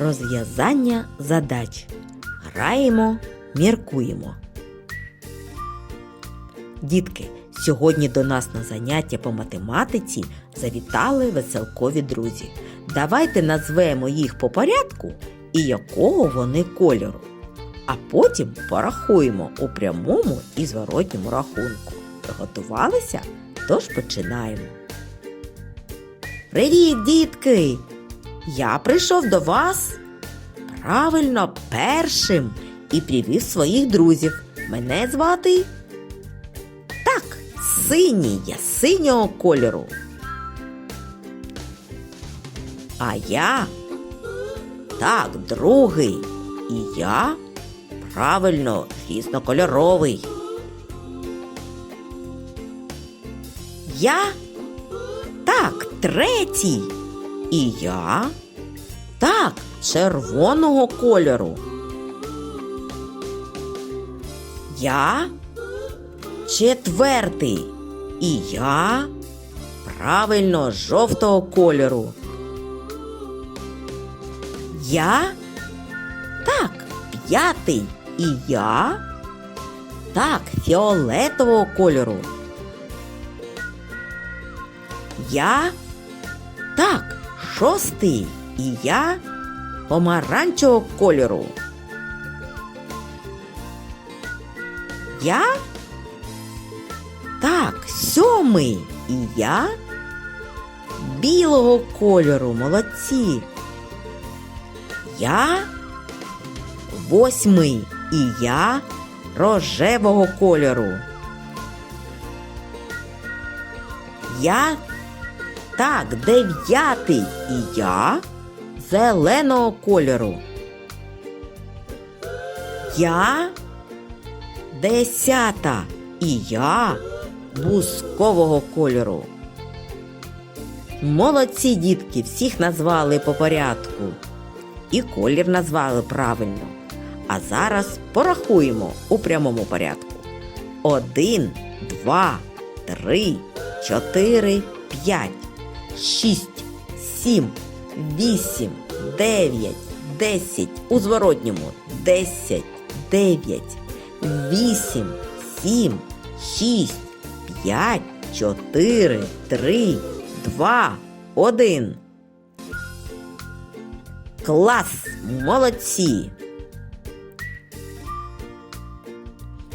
Розв'язання задач. Граємо, міркуємо. Дітки, сьогодні до нас на заняття по математиці завітали веселкові друзі. Давайте назвемо їх по порядку і якого вони кольору. А потім порахуємо у прямому і зворотньому рахунку. Приготувалися? Тож починаємо. Привіт, дітки! Я прийшов до вас правильно першим і привів своїх друзів. Мене звати так, синій, я синього кольору. А я так, другий. І я правильно різнокольоровий. Я так, третій. І я так, червоного кольору. Я четвертий. І я правильно жовтого кольору. Я так, п'ятий. І я так, фіолетового кольору. Я так, шостий. І я помаранчевого кольору. Я так, сьомий. І я білого кольору. Молодці. Я восьмий. І я рожевого кольору. Я так, дев'ятий. І я зеленого кольору. Я десята. І я бускового кольору. Молодці дітки, всіх назвали по порядку. І колір назвали правильно. А зараз порахуємо у прямому порядку. Один, два, три, чотири, п'ять, шість, сім, вісім, дев'ять, десять. У зворотньому десять, дев'ять, вісім, сім, шість, п'ять, чотири, три, два, один. Клас! Молодці!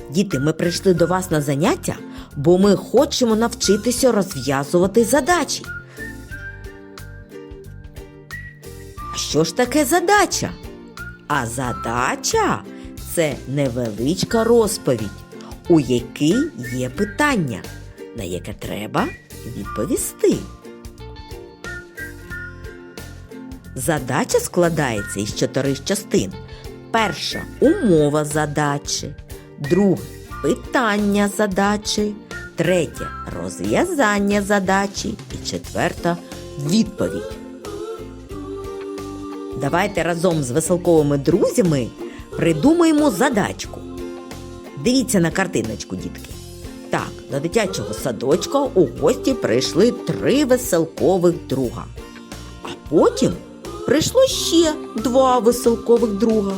Діти, ми прийшли до вас на заняття, бо ми хочемо навчитися розв'язувати задачі. Що ж таке задача? А задача це невеличка розповідь, у якій є питання, на яке треба відповісти. Задача складається із чотирьох частин. Перша умова задачі, друге питання задачі, третє розв'язання задачі і четверта відповідь. Давайте разом з веселковими друзями придумаємо задачку. Дивіться на картиночку, дітки. Так, до дитячого садочка у гості прийшли три веселкових друга. А потім прийшло ще два веселкових друга.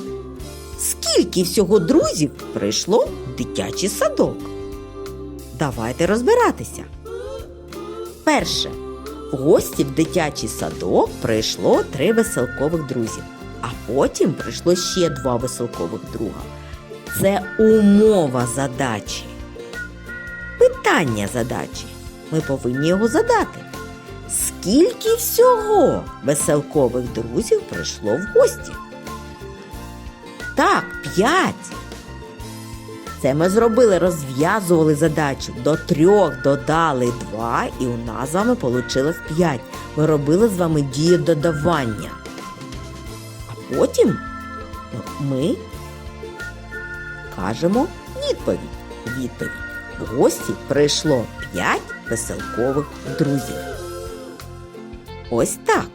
Скільки всього друзів прийшло в дитячий садок? Давайте розбиратися. Перше. Гості в дитячий садок прийшло три веселкових друзів, а потім прийшло ще два веселкових друга. Це умова задачі. Питання задачі. Ми повинні його задати. Скільки всього веселкових друзів прийшло в гості? Так, п'ять. Це ми зробили, розв'язували задачу. До трьох додали два, і у нас з вами вийшло п'ять. Ми робили з вами дію додавання. А потім ми кажемо відповідь. Відповідь. В гості прийшло п'ять веселкових друзів. Ось так.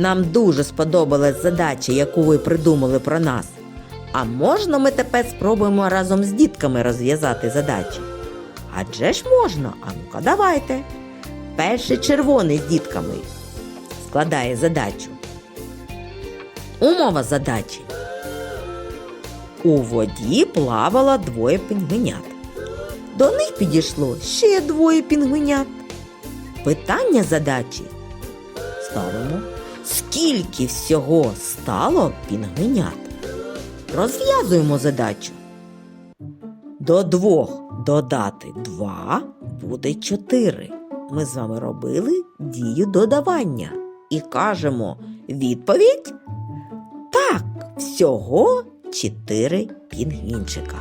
Нам дуже сподобалась задача, яку ви придумали про нас. А можна ми тепер спробуємо разом з дітками розв'язати задачі? Адже ж можна, а ну-ка давайте. Перший червоний з дітками складає задачу. Умова задачі. У воді плавало двоє пінгвинят. До них підійшло ще двоє пінгвинят. Питання задачі ставимо. Скільки всього стало пінгвинят? Розв'язуємо задачу. До двох додати два буде чотири. Ми з вами робили дію додавання і кажемо відповідь так, всього чотири пінгвінчика.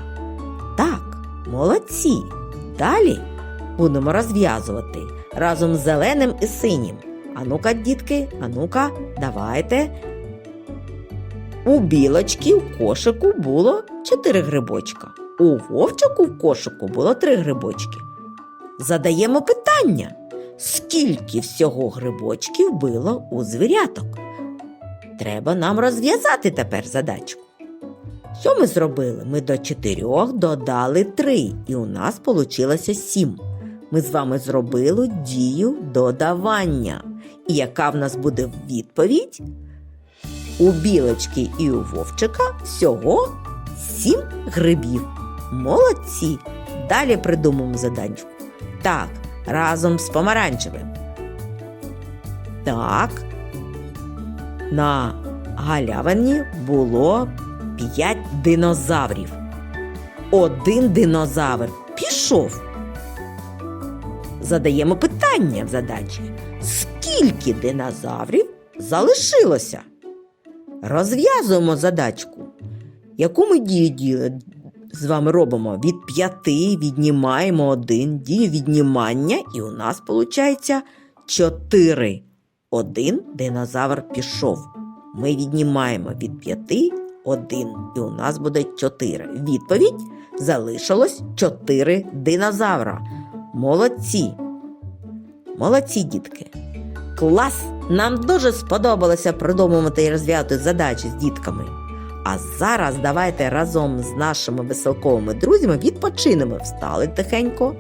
Так, молодці. Далі будемо розв'язувати разом з зеленим і синім. А ну-ка, дітки, а ну-ка, давайте. У білочки в кошику було чотири грибочка. У вовчику в кошику було три грибочки. Задаємо питання, скільки всього грибочків було у звіряток? Треба нам розв'язати тепер задачку. Що ми зробили? Ми до чотирьох додали три, і у нас вийшло сім. Ми з вами зробили дію додавання. І яка в нас буде відповідь? У білочки і у вовчика всього сім грибів. Молодці! Далі придумаємо заданчку. Так, разом з помаранчевим. Так. На галявині було п'ять динозаврів. Один динозавр пішов. Задаємо питання в задачі. Скільки динозаврів залишилося? Розв'язуємо задачку. Яку ми дію з вами робимо? Від п'яти віднімаємо один, дію віднімання, і у нас виходить чотири. Один динозавр пішов. Ми віднімаємо від п'яти один, і у нас буде чотири. Відповідь залишилось чотири динозавра. Молодці! Молодці, дітки! Клас! Нам дуже сподобалося придумувати і розв'язати задачі з дітками. А зараз давайте разом з нашими веселковими друзями відпочинемо. Встали тихенько.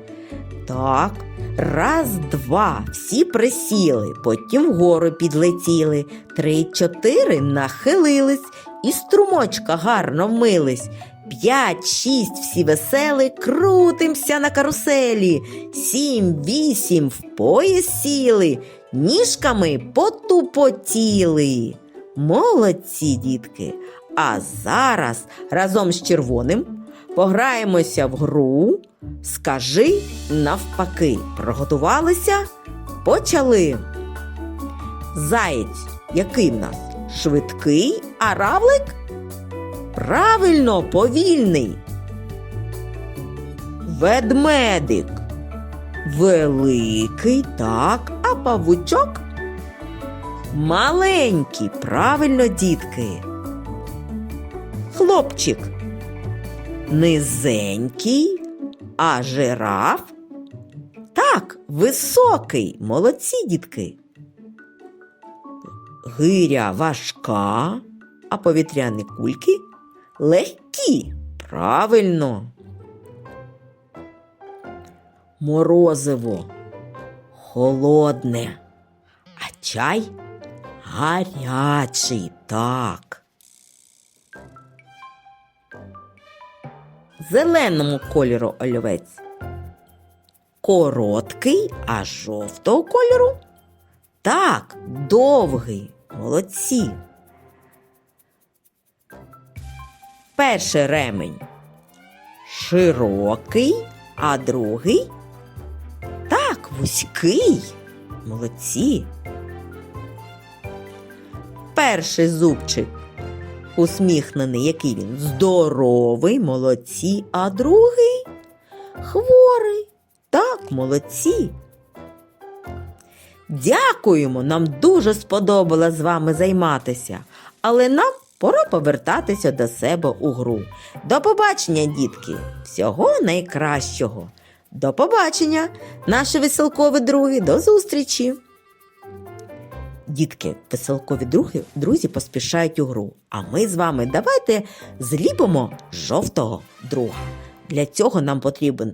Так. Раз, два. Всі присіли, потім вгору підлетіли. Три, чотири нахилились і струмочка гарно вмились. П'ять, шість, всі весели, крутимся на каруселі. Сім, вісім, в пояс сіли, ніжками потупотіли. Молодці, дітки! А зараз разом з червоним пограємося в гру. Скажи навпаки. Приготувалися? Почали. Заєць, який в нас? Швидкий, а равлик? Правильно, повільний. Ведмедик. Великий, так, а павучок? Маленький, правильно, дітки. Хлопчик. Низенький, а жираф? Так, високий. Молодці, дітки. Гиря важка, а повітряні кульки легкі. Правильно. Морозиво холодне, а чай гарячий, так. Зеленому кольору олівець. Короткий, а жовтого кольору? Так, довгий. Молодці. Перший ремень широкий, а другий вузький. Молодці. Перший зубчик усміхнений, який він здоровий, молодці, а другий хворий. Так, молодці. Дякуємо, нам дуже сподобалось з вами займатися, але нам пора повертатися до себе у гру. До побачення, дітки! Всього найкращого! До побачення, наші веселкові друзі, до зустрічі! Дітки, веселкові друзі, поспішають у гру. А ми з вами давайте зліпимо жовтого друга. Для цього нам потрібен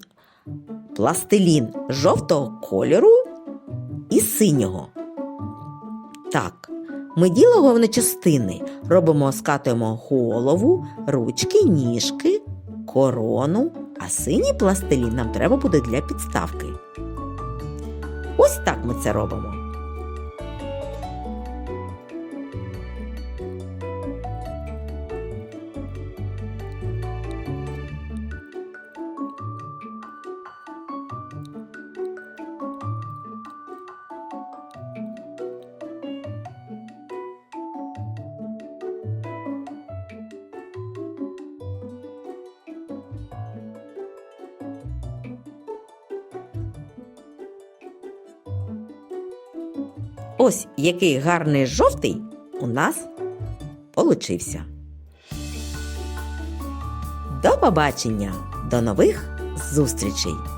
пластилін жовтого кольору із синього. Так, ми ділимо на частини. Робимо, скатуємо голову, ручки, ніжки, корону, а синій пластилін нам треба буде для підставки. Ось так ми це робимо. Ось який гарний жовтий у нас получився. До побачення, до нових зустрічей!